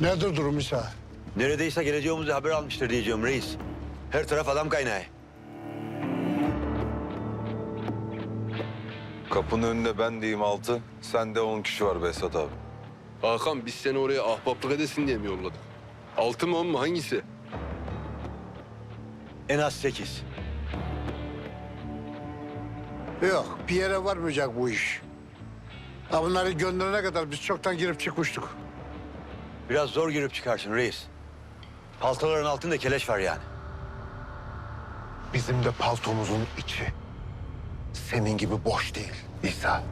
Nedir durum İsa? Neredeyse geleceğimizi haber almıştır diyeceğim reis. Her taraf adam kaynağı. Kapının önünde ben diyeyim altı, sen de on kişi var Behzat abi. Hakan biz seni oraya ahbaplık edesin diye mi yolladık? Altı mı on mu hangisi? En az sekiz. Yok bir yere varmayacak bu iş. Ha bunları gönderene kadar biz çoktan girip çıkmıştık. Biraz zor girip çıkarsın reis. Paltoların altında keleş var yani. Bizim de paltomuzun içi. Senin gibi boş değil İsa.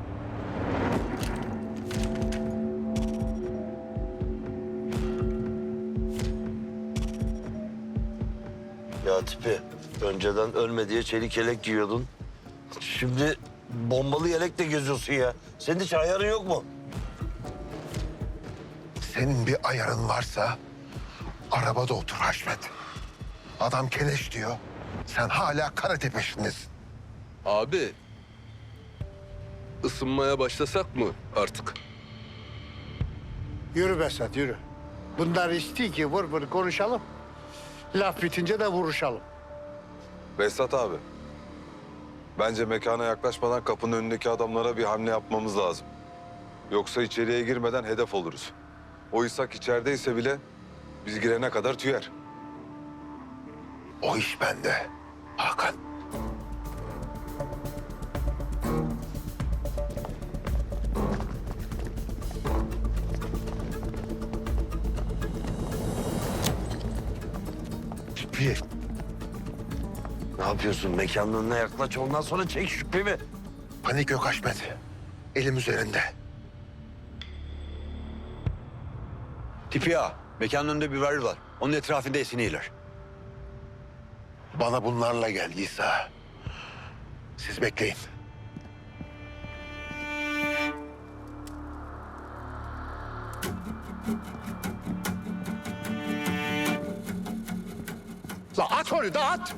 Ya tipi önceden ölme diye çelik yelek giyiyordun. Şimdi bombalı yelekle geziyorsun ya. Senin hiç ayarın yok mu? Senin bir ayarın varsa arabada otur Haşmet. Adam keleş diyor. Sen hala karate peşindesin. Abi ısınmaya başlasak mı artık? Yürü Besat yürü. Bunlar istiyor ki vur vur konuşalım. Laf bitince de vuruşalım. Behzat abi, bence mekana yaklaşmadan kapının önündeki adamlara bir hamle yapmamız lazım. Yoksa içeriye girmeden hedef oluruz. O İshak içerideyse bile biz girene kadar tüyer. O iş bende. Hakan. Tipi. Ne yapıyorsun? Mekanın önüne yaklaş ondan sonra çek şüphemi. Panik yok Haşmet. Elim üzerinde. Tipi ya. Mekanın önünde bir varil var. Onun etrafında esiniyorlar. Bana bunlarla gel İsa. Siz bekleyin. La at onu da at.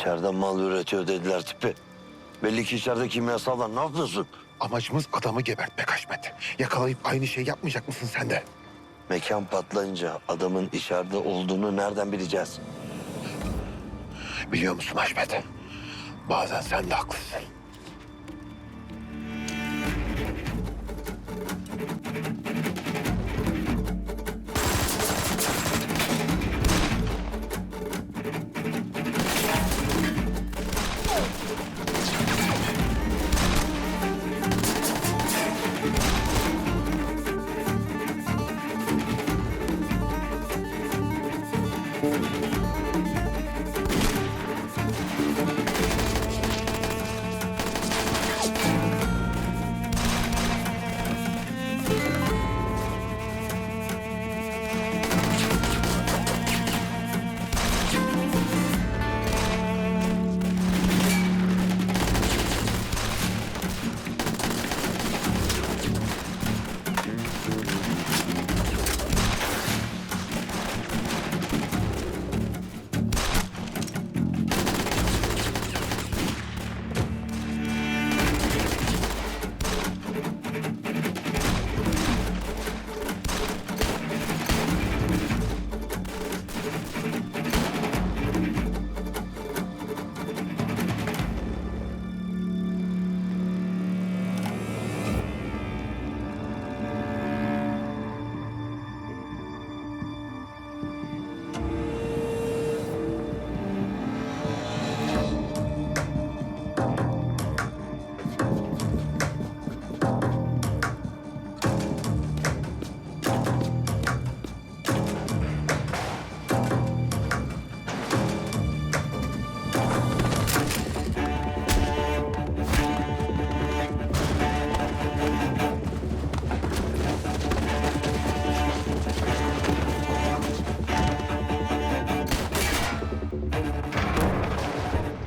İçeride mal üretiyor dediler tipi. Belli ki içeride kimyasal var. Ne yapıyorsun? Amacımız adamı gebertmek Haşmet. Yakalayıp aynı şey yapmayacak mısın sen de? Mekan patlayınca adamın içeride olduğunu nereden bileceğiz? Biliyor musun Haşmet? Bazen sen de haklısın.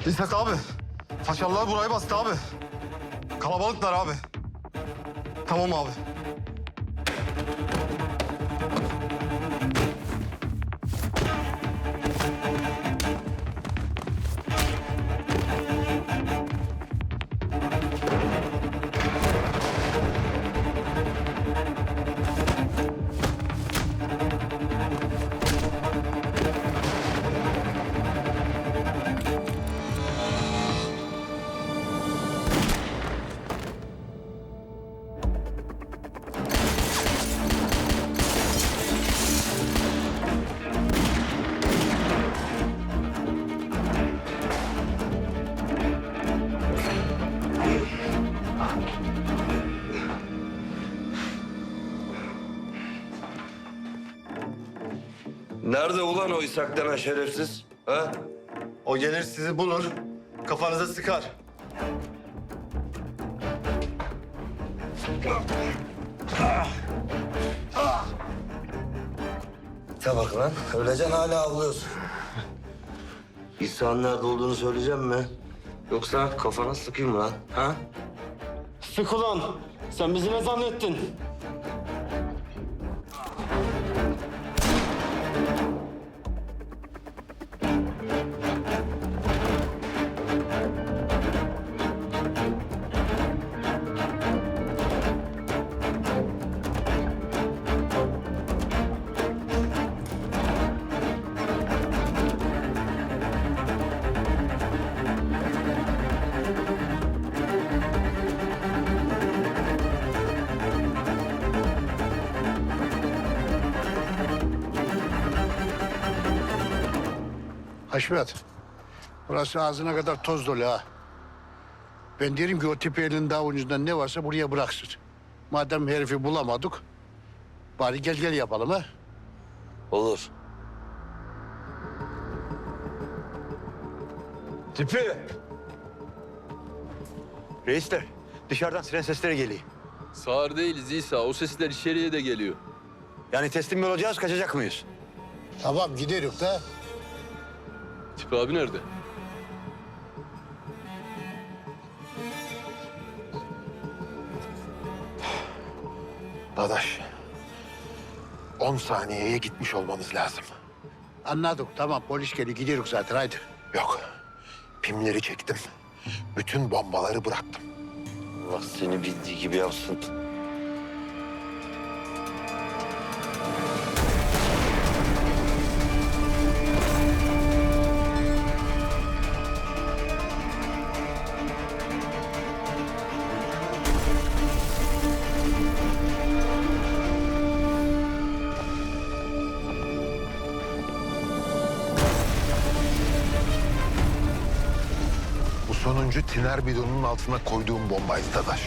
Haşmet abi. Taşallar burayı bastı abi. Kalabalıklar abi. Tamam abi. Nerede ulan o İshak denen şerefsiz? Ha? O gelir sizi bulur. Kafanıza sıkar. Ta bak lan, öleceksin hala avlıyorsun. İhsan'ın nerede olduğunu söyleyeceğim mi? Yoksa kafana sıkayım mı lan, ha? Sık ulan. Sen bizi ne zannettin? Haşmet, burası ağzına kadar toz dolu ha. Ben derim ki o tepe elinin daha ucundan ne varsa buraya bıraksın. Madem herifi bulamadık, bari gel gel yapalım ha. Olur. Tipi. Reisler dışarıdan siren sesleri geliyor. Sağır değiliz İsa. O sesler içeriye de geliyor. Yani teslim mi olacağız kaçacak mıyız? Tamam gideriz de. Tipi abi nerede? Dadaş. 10 saniyeye gitmiş olmamız lazım. Anladık tamam polis geliyor gideriz zaten haydi. Yok. Pimleri çektim. Bütün bombaları bıraktım. Allah seni bildiği gibi yapsın. Sonuncu tiner bidonunun altına koyduğum bombaydı Dadaş.